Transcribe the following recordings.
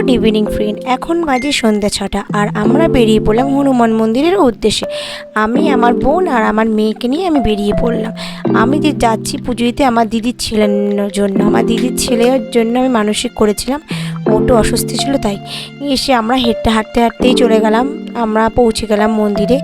Good evening friend এখন বাজে সন্ধ্যা ছটা আর আমরা বেরিয়ে পড়লাম হনুমান মন্দিরের উদ্দেশ্যে। আমি, আমার বোন আর আমার মেয়েকে নিয়ে আমি বেরিয়ে পড়লাম। আমি যে যাচ্ছি পুজো আমার দিদির ছেলের জন্য, আমার দিদির ছেলের জন্য আমি মানসিক করেছিলাম। ওটু অসুস্থ ছিল তাই এসে আমরা হেঁটতে হাঁটতে হাঁটতেই চলে গেলাম। আমরা পৌঁছে গেলাম মন্দিরে।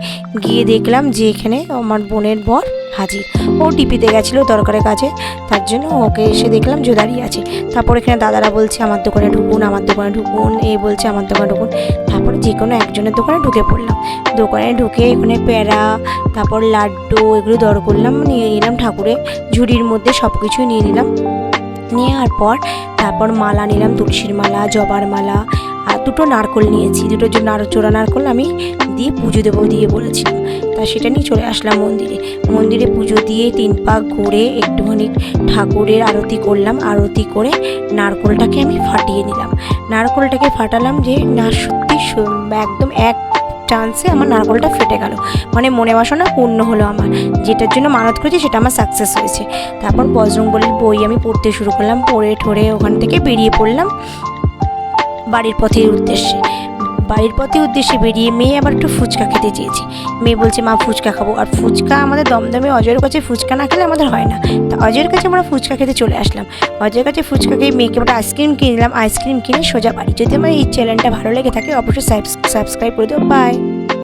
গিয়ে দেখলাম যে এখানে আমার বোনের বর হাজির। ও টিপিতে গেছিল দরকারের কাছে। তার জন্য ওকে এসে দেখলাম যে দাঁড়িয়ে আছে। তারপর এখানে দাদারা বলছে, আমার দোকানে ঢুকুন, আমার দোকানে ঢুকুন। এ বলছে, আমার দোকানে ঢুকুন। তারপরে যে কোনো একজনের দোকানে ঢুকে পড়লাম। দোকানে ঢুকে এখানে প্যারা, তারপর লাড্ডু, এগুলো দর করলাম, নিয়ে নিলাম ঠাকুরের ঝুড়ির মধ্যে সব কিছুই নিয়ে নিলাম। নেওয়ার পর তারপর মালা নিলাম, তুলসীর মালা, জবার মালা, আর দুটো নারকল নিয়েছি। দুটো চোরা নারকল আমি দিয়ে পুজো দেবো দিয়ে বলেছিলাম। তা সেটা নিয়ে চলে আসলাম মন্দিরে। মন্দিরে পুজো দিয়ে তিন পাক ঘুরে একটুখানি ঠাকুরের আরতি করলাম। আরতি করে নারকলটাকে আমি ফাটিয়ে নিলাম। নারকলটাকে ফাটালাম যে না সত্যি একদম এক চান্সে আমার নারকলটা ফেটে গেল। মানে মনে বাসনা পূর্ণ হলো আমার। যেটার জন্য মানত করেছি সেটা আমার সাকসেস হয়েছে। তারপর বজরংবলির বই আমি পড়তে শুরু করলাম। পড়ে ঠরে ওখান থেকে বেরিয়ে পড়লাম বাড়ির পথের উদ্দেশ্যে। বাড়ির পথে উদ্দেশ্যে বেরিয়ে মেয়ে আবার একটু ফুচকা খেতে চেয়েছে। মেয়ে বলছে, মা, ফুচকা খাব। আর ফুচকা আমাদের দমদমে অজয়ের কাছে ফুচকা না খেলে আমাদের হয় না। তা অজয়ের কাছে আমরা ফুচকা খেতে চলে আসলাম। অজয়ের কাছে ফুচকা খেয়ে মেয়েকে একটা আইসক্রিম কিনলাম। আইসক্রিম কিনে সোজা বাড়ি। যদি আমার এই চ্যানেলটা ভালো লেগে থাকে, অবশ্যই সাবস্ক্রাইব করে দেবো বাই